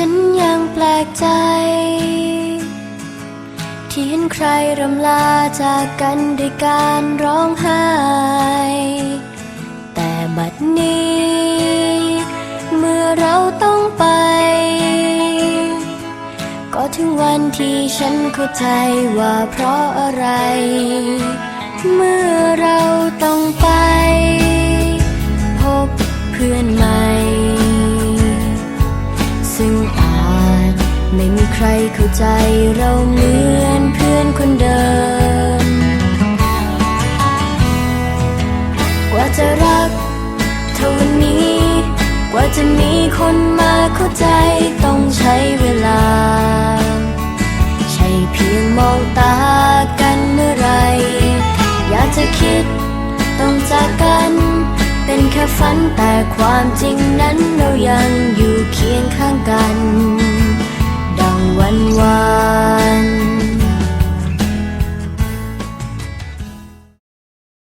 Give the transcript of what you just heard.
ฉันยังแปลกใจ ที่เห็นใครรำลาจากกันด้วยการร้องไห้ แต่บัดนี้ เมื่อเราต้องไป ก็ถึงวันที่ฉันเข้าใจว่าเพราะอะไร เมื่อเราต้องไป พบเพื่อนใหม่ ซึ่งอาจไม่มีใครเข้าใจเราเหมือนเพื่อนคนเดิม กว่าจะรักเท่านี้ กว่าจะมีคนมาเข้าใจต้องใช้เวลา ใช่เพียงมองตากันเมื่อไร อยากจะคิดต้องจากกัน เป็นแค่ฝันแต่ความจริงนั้นเรายังอยู่ 偏看到